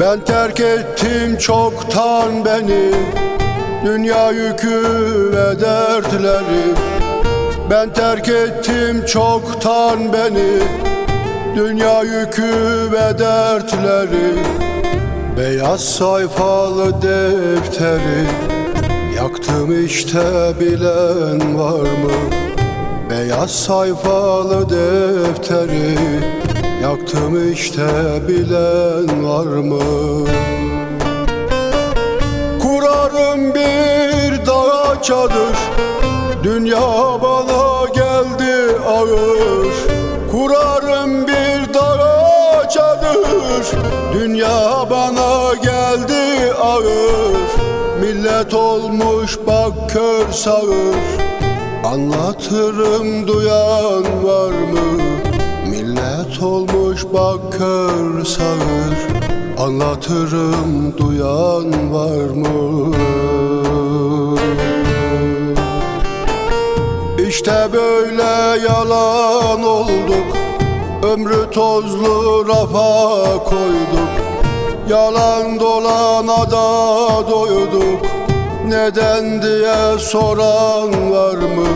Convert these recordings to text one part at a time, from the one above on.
Ben terk ettim çoktan beni. Dünya yükü ve dertleri. Ben terk ettim çoktan beni. Dünya yükü ve dertleri. Beyaz sayfalı defteri. Yaktım işte bilen var mı? Beyaz sayfalı defteri Yaktım işte bilen var mı? Kurarım bir dağa çadır. Dünya bana geldi ağır. Kurarım bir dağa çadır. Dünya bana geldi ağır. Millet olmuş bak kör sağır. Anlatırım duyan var mı? Millet olmuş bak kör sağır Anlatırım duyan var mı? İşte böyle yalan olduk Ömrü tozlu rafa koyduk Yalan dolana da doyduk Neden diye soran var mı?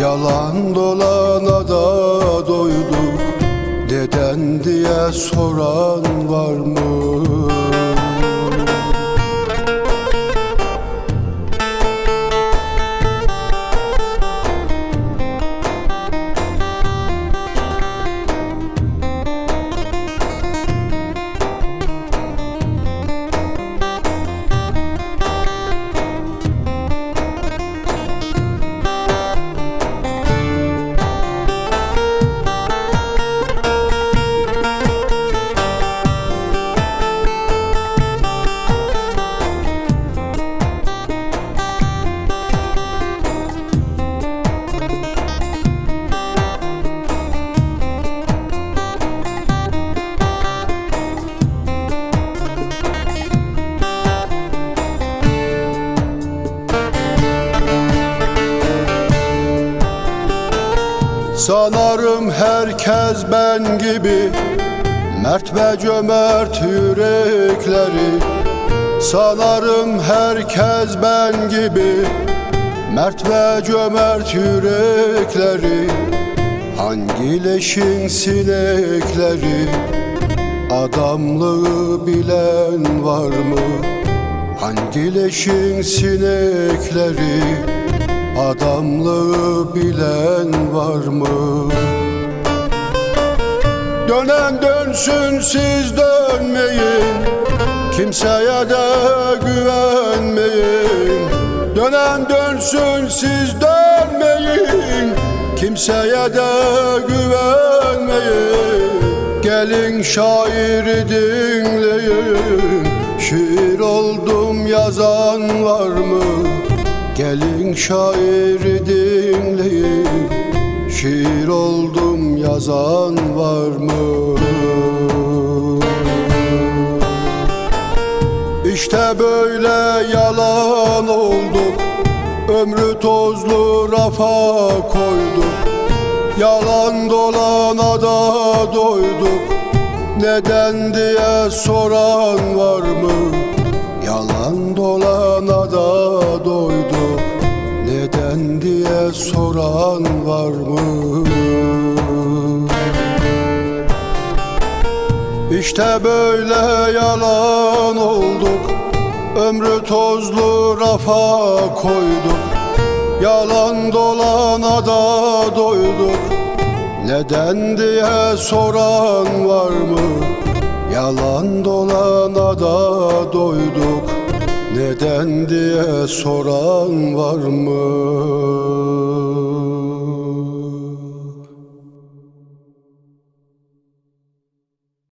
Yalan dolana da doyduk soran var mı? Sanarım herkes ben gibi. Mert ve cömert yürekleri. Sanarım herkes ben gibi. Mert ve cömert yürekleri. Hangi leşin sinekleri? Adamlığı bilen var mı? Hangi leşin sinekleri Adamlığı bilen var mı? Dönen dönsün siz dönmeyin. Kimseye de güvenmeyin. Dönen dönsün siz dönmeyin. Kimseye de güvenmeyin. Gelin şairi dinleyin. Şiir oldum yazan var mı? Gelin şairi dinleyin Şiir oldum yazan var mı? İşte böyle yalan olduk Ömrü tozlu rafa koyduk Yalan dolana da doyduk Neden diye soran var mı? Yalan dolana da soran var mı? İşte böyle yalan olduk Ömrü tozlu rafa koyduk Yalan dolana da doyduk Neden diye soran var mı? Yalan dolana da doyduk Neden diye soran var mı?